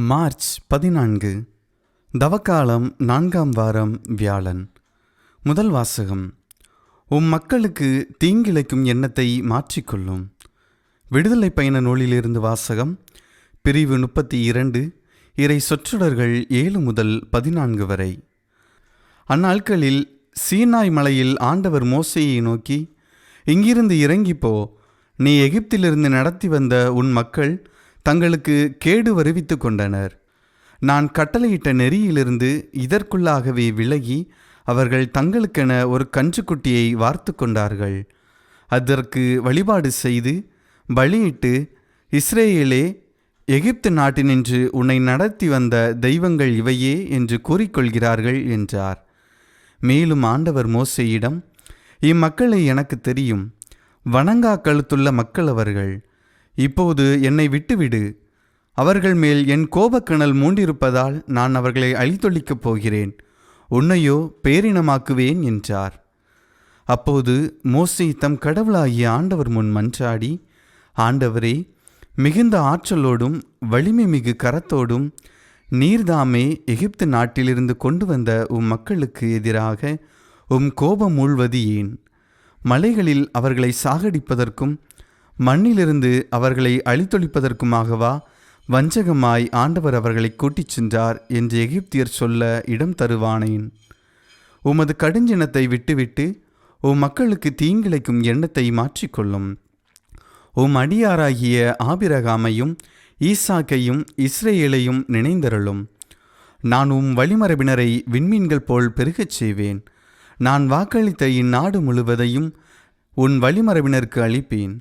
March பதினான்கு தவக்காலம் நான்காம் வாரம் வியாழன். முதல் வாசகம். உம் மக்களுக்கு தீங்கிழைக்கும் எண்ணத்தை மாற்றிக்கொள்ளும். விடுதலை பயண நூலிலிருந்து வாசகம் பிரிவு முப்பத்தி இரண்டு இறை சொற்றொடர்கள் ஏழு முதல் பதினான்கு வரை. அந்நாட்களில் சீனாய் மலையில் ஆண்டவர் மோசையை நோக்கி இங்கிருந்து இறங்கிப்போ நீ எகிப்திலிருந்து நடத்தி வந்த உன் மக்கள் தங்களுக்கு கேடு வருவித்து கொண்டனர். நான் கட்டளையிட்ட நெறியிலிருந்து இதற்குள்ளாகவே விலகி அவர்கள் தங்களுக்கென ஒரு கன்றுக்குட்டியை வார்த்து கொண்டார்கள். அதற்கு வழிபாடு செய்து பலியிட்டு இஸ்ரேலே எகிப்து நாட்டினின்று உன்னை நடத்தி வந்த தெய்வங்கள் இவையே என்று கூறிக்கொள்கிறார்கள் என்றார். மேலும் ஆண்டவர் மோசையிடம் இம்மக்களை எனக்கு தெரியும். வணங்கா கழுத்துள்ள மக்கள் அவர்கள். இப்போது என்னை விட்டுவிடு. அவர்கள் மேல் என் கோபக்கணல் மூண்டிருப்பதால் நான் அவர்களை அழித்தொழிக்கப் போகிறேன். உன்னையோ பேரினமாக்குவேன் என்றார். அப்போது மோசே தம் கடவுளாகிய ஆண்டவர் முன் மன்றாடி ஆண்டவரே மிகுந்த ஆற்றலோடும் வலிமை மிகு கரத்தோடும் நீர்தாமே எகிப்து நாட்டிலிருந்து கொண்டு வந்த உம் மக்களுக்கு எதிராக உம் கோபம் மூழ்வது ஏன் மலைகளில் அவர்களை சாகடிப்பதற்கும் மண்ணிலிருந்து அவர்களை அழித்தொழிப்பதற்குமாகவா? வஞ்சகமாய் ஆண்டவர் அவர்களை கூட்டிச் சென்றார் என்று எகிப்தியர் சொல்ல இடம் தருவானேன். உமது கடுஞ்சினத்தை விட்டுவிட்டு உம் மக்களுக்கு தீங்கிழைக்கும் எண்ணத்தை மாற்றிக்கொள்ளும். உம் அடியாராகிய ஆபிரகாமையும் ஈசாக்கையும் இஸ்ரேலையும் நினைந்தருளும். நான் உம் வழிமரபினரை விண்மீன்கள் போல் பெருகச் செய்வேன். நான் வாக்களித்த இந்நாடு முழுவதையும் உன் வழிமரபினருக்கு அளிப்பேன்.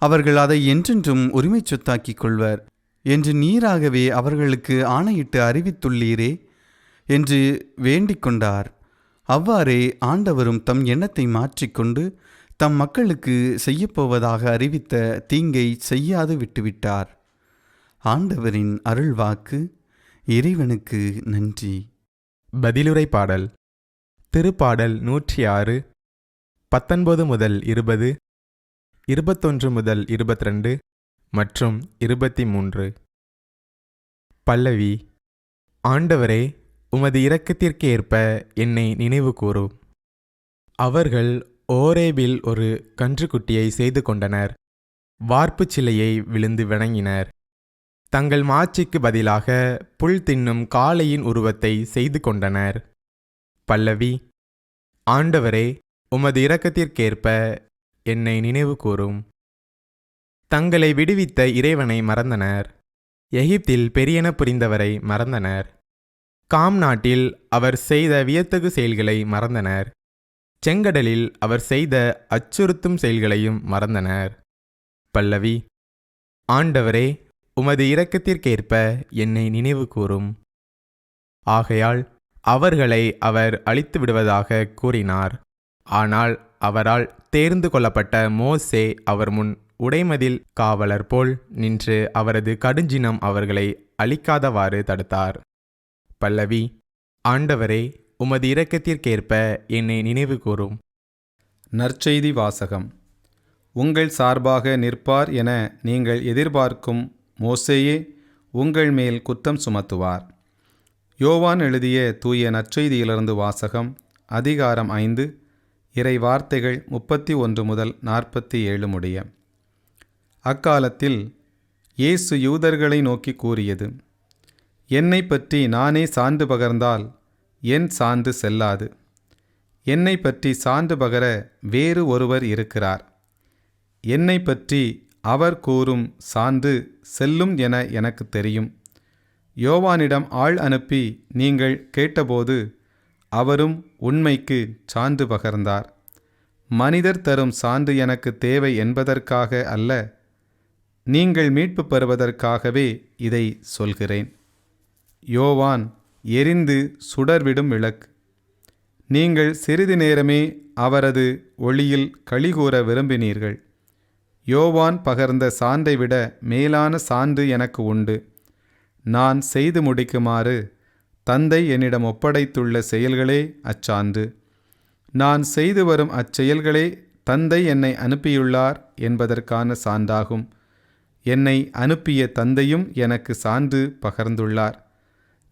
அவர்கள் அதை என்றென்றும் உரிமை சொத்தாக்கிக் கொள்வர். என்று நீராகவே அவர்களுக்கு ஆணையிட்டு அறிவித்துள்ளீரே என்று வேண்டிக் கொண்டார். அவ்வாறே ஆண்டவரும் தம் எண்ணத்தை மாற்றிக்கொண்டு தம் மக்களுக்கு செய்யப்போவதாக அறிவித்த தீங்கை செய்யாது விட்டுவிட்டார். ஆண்டவரின் அருள்வாக்கு இறைவனுக்கு நன்றி. பதிலுரை பாடல். திருப்பாடல் நூற்றி ஆறு பத்தொன்பது முதல் இருபது. இருபத்தொன்று முதல் இருபத்திரண்டு மற்றும் இருபத்தி மூன்று பல்லவி ஆண்டவரே உமது இரக்கத்திற்கு ஏற்ப என்னை நினைவு கூறும் அவர்கள் ஓரேபில் ஒரு கன்றுக்குட்டியை செய்து கொண்டனர். வார்ப்பு சிலையை விழுந்து வணங்கினர். தங்கள் மாட்சிக்கு பதிலாக புல் தின்னும் காளையின் உருவத்தை செய்து கொண்டனர். பல்லவி ஆண்டவரே உமது இரக்கத்திற்கேற்ப என்னை நினைவு கூறும். தங்களை விடுவித்த இறைவனை மறந்தனர். எகிப்தில் பெரியன புரிந்தவரை மறந்தனர். காம் நாட்டில் அவர் செய்த வியத்தகு செயல்களை மறந்தனர். செங்கடலில் அவர் செய்த அச்சுறுத்தும் செயல்களையும் மறந்தனர். பல்லவி ஆண்டவரே உமது இரக்கத்திற்கேற்ப என்னை நினைவு கூறும். ஆகையால் அவர்களை அவர் அழித்து விடுவதாக கூறினார். ஆனால் அவரால் தேர்ந்து கொள்ளப்பட்ட மோசே அவர் முன் உடைமதில் காவலர் போல் நின்று அவரது கடுஞ்சினம் அவர்களை அழிக்காதவாறு தடுத்தார். பல்லவி ஆண்டவரே உமது இரக்கத்திற்கேற்ப என்னை நினைவு கூறும். நற்செய்தி வாசகம். உங்கள் சார்பாக நிற்பார் என நீங்கள் எதிர்பார்க்கும் மோசேயே உங்கள் மேல் குத்தம் சுமத்துவார். யோவான் எழுதிய தூய நற்செய்தியிலிருந்து வாசகம் அதிகாரம் ஐந்து இறை வார்த்தைகள் முப்பத்தி ஒன்று முதல் நாற்பத்தி ஏழு முடிய. அக்காலத்தில் இயேசு யூதர்களை நோக்கி கூறியது என்னை பற்றி நானே சான்று பகர்ந்தால் என் சான்று செல்லாது. என்னை பற்றி சான்று பகர வேறு ஒருவர் இருக்கிறார். என்னை பற்றி அவர் கூறும் சான்று செல்லும் என எனக்கு தெரியும். யோவானிடம் ஆள் அனுப்பி நீங்கள் கேட்டபோது அவரும் உண்மைக்கு சான்று பகர்ந்தார். மனிதர் தரும் சான்று எனக்கு தேவை என்பதற்காக அல்ல நீங்கள் மீட்பு பெறுவதற்காகவே இதை சொல்கிறேன். யோவான் எரிந்து சுடர்விடும் விளக்கு. நீங்கள் சிறிது நேரமே அவரது ஒளியில் கழிகூற விரும்பினீர்கள். யோவான் பகர்ந்த சான்றை விட மேலான சான்று எனக்கு உண்டு. நான் செய்து முடிக்குமாறு தந்தை என்னிடம் ஒப்படைத்துள்ள செயல்களே அச்சான்று நான் செய்து வரும் அச்செயல்களே தந்தை என்னை அனுப்பியுள்ளார் என்பதற்கான சான்றாகும். என்னை அனுப்பிய தந்தையும் எனக்கு சான்று பகர்ந்துள்ளார்.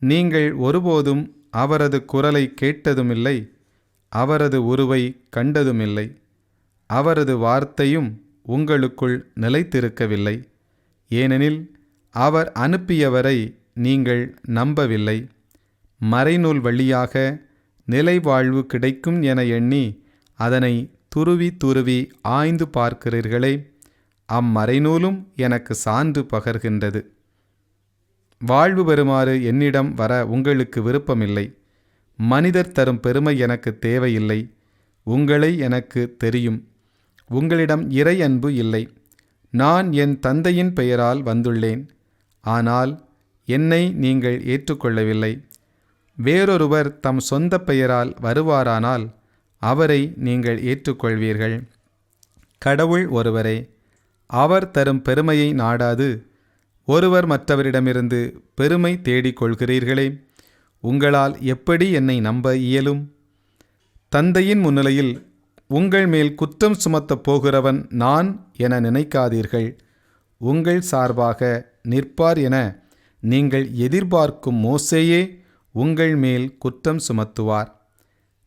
நீங்கள் ஒருபோதும் அவரது குரலை கேட்டதுமில்லை அவரது உருவை கண்டதுமில்லை அவரது வார்த்தையும் உங்களுக்குள் நிலைத்திருக்கவில்லை. ஏனெனில் அவர் அனுப்பியவரை நீங்கள் நம்பவில்லை. மறைநூல் வழியாக நிலைவாழ்வு கிடைக்கும் என எண்ணி அதனை துருவி துருவி ஆய்ந்து பார்க்கிறீர்களே அம்மறைநூலும் எனக்கு சான்று பகர்கின்றது. வாழ்வு பெறுமாறு என்னிடம் வர உங்களுக்கு விருப்பமில்லை. மனிதர் தரும் பெருமை எனக்கு தேவையில்லை. உங்களை எனக்கு தெரியும். உங்களிடம் இறை அன்பு இல்லை. நான் என் தந்தையின் பெயரால் வந்துள்ளேன். ஆனால் என்னை நீங்கள் ஏற்றுக்கொள்ளவில்லை. வேறொருவர் தம் சொந்த பெயரால் வருவாரானால் அவரை நீங்கள் ஏற்றுக்கொள்வீர்கள். கடவுள் ஒருவரே அவர் தரும் பெருமையை நாடாது. ஒருவர் மற்றவரிடமிருந்து பெருமை தேடிக்கொள்கிறீர்களே உங்களால் எப்படி என்னை நம்ப இயலும்? தந்தையின் முன்னிலையில் உங்கள் மேல் குற்றம் சுமத்தப் போகிறவன் நான் என நினைக்காதீர்கள். உங்கள் சார்பாக நிற்பார் என நீங்கள் எதிர்பார்க்கும் மோசேயே உங்கள் மேல் குற்றம் சுமத்துவார்.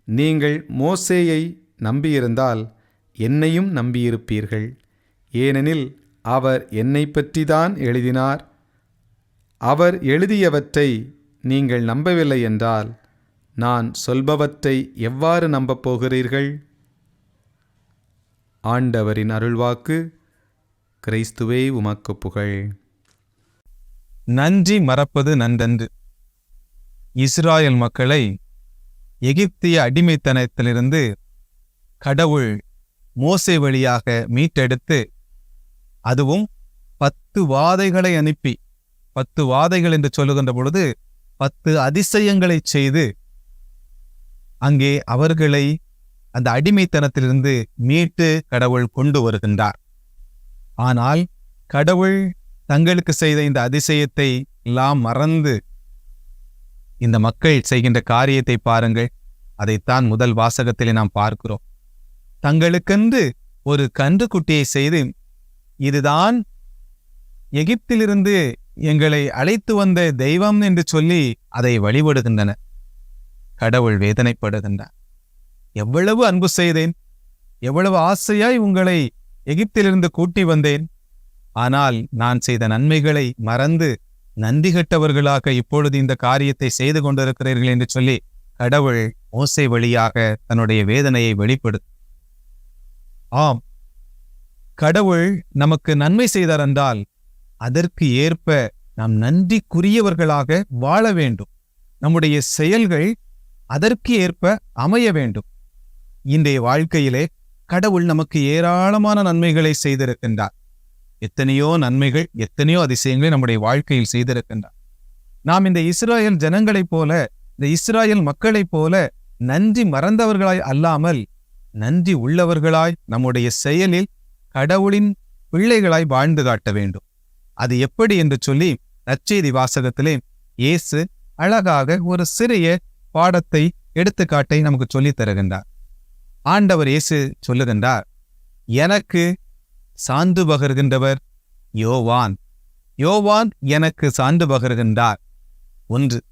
நீங்கள் மோசேயை நம்பியிருந்தால் என்னையும் நம்பியிருப்பீர்கள். ஏனெனில் அவர் என்னை பற்றிதான் எழுதினார். அவர் எழுதியவற்றை நீங்கள் நம்பவில்லை என்றால் நான் சொல்பவற்றை எவ்வாறு நம்பப் போகிறீர்கள்? ஆண்டவரின் அருள்வாக்கு கிறைஸ்துவே உமக்கு புகழ். நன்றி மறப்பது நன்றன்று. இஸ்ராயல் மக்களை எகிப்திய அடிமைத்தனத்திலிருந்து கடவுள் மோசை வழியாக மீட்டெடுத்து அதுவும் பத்து வாதைகளை அனுப்பி பத்து வாதைகள் என்று சொல்லுகின்ற பொழுது பத்து அதிசயங்களைச் செய்து அங்கே அவர்களை அந்த அடிமைத்தனத்திலிருந்து மீட்டு கடவுள் கொண்டு வருகின்றார். ஆனால் கடவுள் தங்களுக்கு செய்த இந்த அதிசயத்தை எல்லாம் மறந்து இந்த மக்கள் செய்கின்ற காரியத்தை பாருங்கள். அதைத்தான் முதல் வாசகத்திலே நாம் பார்க்கிறோம். தங்களுக்கென்று ஒரு கன்றுக்குட்டியை செய்து இதுதான் எகிப்திலிருந்து எங்களை அழைத்து வந்த தெய்வம் என்று சொல்லி அதை வழிபடுகின்றன கடவுள் வேதனைப்படுகின்றார். எவ்வளவு அன்பு செய்தேன். எவ்வளவு ஆசையாய் உங்களை எகிப்திலிருந்து கூட்டி வந்தேன். ஆனால் நான் செய்த நன்மைகளை மறந்து நன்றி கெட்டவர்களாக இப்பொழுது இந்த காரியத்தை செய்து கொண்டிருக்கிறீர்கள் என்று சொல்லி கடவுள் ஓசை வழியாக தன்னுடைய வேதனையை வெளிப்படுத்து ஆம். கடவுள் நமக்கு நன்மை செய்தார் என்றால் அதற்கு ஏற்ப நாம் நன்றிக்குரியவர்களாக வாழ வேண்டும். நம்முடைய செயல்கள் அதற்கு ஏற்ப அமைய வேண்டும். இன்றைய வாழ்க்கையிலே கடவுள் நமக்கு ஏராளமான நன்மைகளை செய்திருக்கின்றார். எத்தனையோ நன்மைகள் எத்தனையோ அதிசயங்களை நம்முடைய வாழ்க்கையில் செய்திருக்கின்றார். நாம் இந்த இஸ்ராயல் ஜனங்களைப் போல இந்த இஸ்ராயல் மக்களைப் போல நன்றி மறந்தவர்களாய் அல்லாமல் நன்றி உள்ளவர்களாய் நம்முடைய செயலில் கடவுளின் பிள்ளைகளாய் வாழ்ந்து காட்ட வேண்டும். அது எப்படி என்று சொல்லி நற்செய்தி வாசகத்திலே இயேசு அழகாக ஒரு சிறிய பாடத்தை எடுத்துக்காட்டை நமக்கு சொல்லித் தருகின்றார். ஆண்டவர் இயேசு சொல்லுகின்றார் எனக்கு சான்று பகர்கின்றவர்? யோவான். யோவான் எனக்கு சான்று பகர்கின்றார். ஒன்று.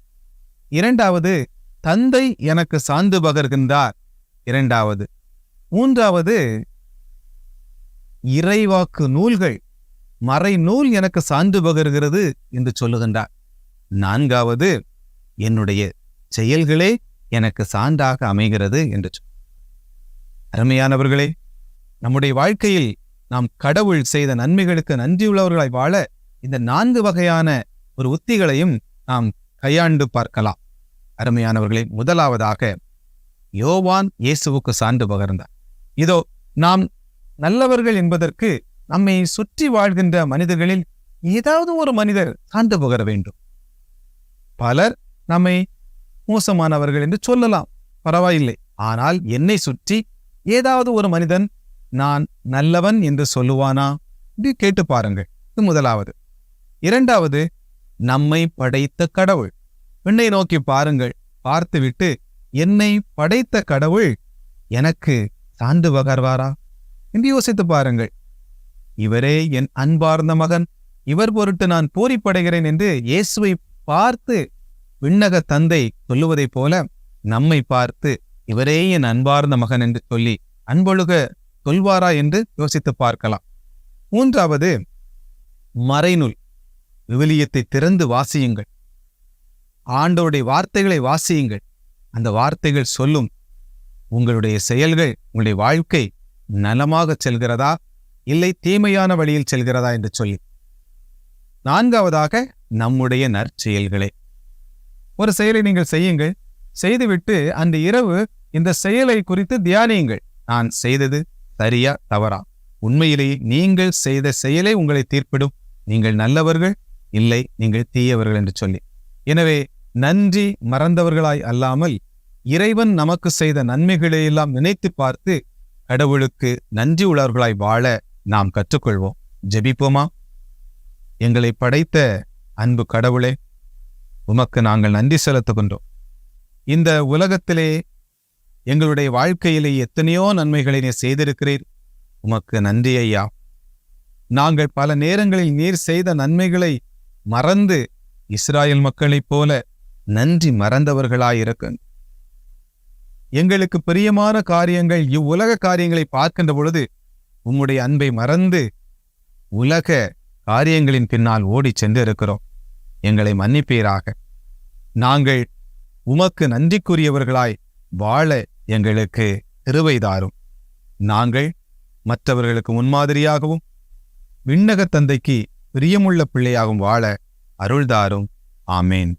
இரண்டாவது தந்தை எனக்கு சான்று பகர்கின்றார். இரண்டாவது. மூன்றாவது இறைவாக்கு நூல்கள். மறைநூல் எனக்கு சான்று பகர்கிறது என்று சொல்லுகின்றார். நான்காவது என்னுடைய செயல்களே எனக்கு சான்றாக அமைகிறது என்று அருமையானவர்களே நம்முடைய வாழ்க்கையில் நாம் கடவுள் செய்த நன்மைகளுக்கு நன்றியுள்ளவர்களாய் வாழ இந்த நான்கு வகையான ஒரு உத்திகளையும் நாம் கையாண்டு பார்க்கலாம். அருமையானவர்களே முதலாவதாக யோவான் இயேசுவுக்கு சான்று பகர்ந்தார். இதோ நாம் நல்லவர்கள் என்பதற்கு நம்மை சுற்றி வாழ்கின்ற மனிதர்களில் ஏதாவது ஒரு மனிதர் சான்று பகர வேண்டும். பலர் நம்மை மோசமானவர்கள் என்று சொல்லலாம். பரவாயில்லை. ஆனால் என்னை சுற்றி ஏதாவது ஒரு மனிதன் நான் நல்லவன் என்று சொல்லுவானா இப்படி கேட்டு பாருங்கள். இது முதலாவது. இரண்டாவது நம்மை படைத்த கடவுள். விண்ணை நோக்கி பாருங்கள். பார்த்துவிட்டு என்னை படைத்த கடவுள் எனக்கு சான்று பகர்வாரா என்று யோசித்து பாருங்கள். இவரே என் அன்பார்ந்த மகன். இவர் பொருட்டு நான் பூரிப்படைகிறேன் என்று இயேசுவை பார்த்து விண்ணக தந்தை சொல்லுவதைப் போல நம்மை பார்த்து இவரே என் அன்பார்ந்த மகன் என்று சொல்லி அன்பொழுக சொல்வாரா என்று யோசித்து பார்க்கலாம். மூன்றாவது மறைநூல். விவிலியத்தை திறந்து வாசியுங்கள். ஆண்டோருடைய வார்த்தைகளை வாசியுங்கள். அந்த வார்த்தைகள் சொல்லும் உங்களுடைய செயல்கள் உங்களுடைய வாழ்க்கை நலமாகச் செல்கிறதா? இல்லை தீமையான வழியில் செல்கிறதா என்று சொல்லி. நான்காவதாக நம்முடைய நற்செயல்களே. ஒரு செயலை நீங்கள் செய்யுங்கள். செய்துவிட்டு அந்த இரவு இந்த செயலை குறித்து தியானியுங்கள். நான் செய்தது சரியா தவறா. உண்மையிலேயே நீங்கள் செய்த செயலே உங்களை தீர்ப்பிடும். நீங்கள் நல்லவர்கள் இல்லை நீங்கள் தீயவர்கள் என்று சொல்லி. எனவே நன்றி மறந்தவர்களாய் அல்லாமல் இறைவன் நமக்கு செய்த நன்மைகளையெல்லாம் நினைத்து பார்த்து கடவுளுக்கு நன்றி உள்ளவர்களாய் வாழ நாம் கற்றுக்கொள்வோம். ஜெபிப்போமா? எங்களை படைத்த அன்பு கடவுளே உமக்கு நாங்கள் நன்றி செலுத்துகின்றோம். இந்த உலகத்திலே எங்களுடைய வாழ்க்கையிலே எத்தனையோ நன்மைகளை நீர் செய்திருக்கிறீர். உமக்கு நன்றி ஐயா. நாங்கள் பல நேரங்களில் நீர் செய்த நன்மைகளை மறந்து இஸ்ராயல் மக்களைப் போல நன்றி மறந்தவர்களாயிருக்க. எங்களுக்கு பிரியமான காரியங்கள் இவ்வுலக காரியங்களை பார்க்கின்ற பொழுது உம்முடைய அன்பை மறந்து உலக காரியங்களின் பின்னால் ஓடிச் சென்றிருக்கிறோம். எங்களை மன்னிப்பீராக. நாங்கள் உமக்கு நன்றிக்குரியவர்களாய் வாழ எங்களுக்கு திருவைதாரும் நாங்கள் மற்றவர்களுக்கு முன்மாதிரியாகவும் விண்ணகத் தந்தைக்கு பிரியமுள்ள பிள்ளையாகவும் வாழ அருள்தாரும். ஆமேன்.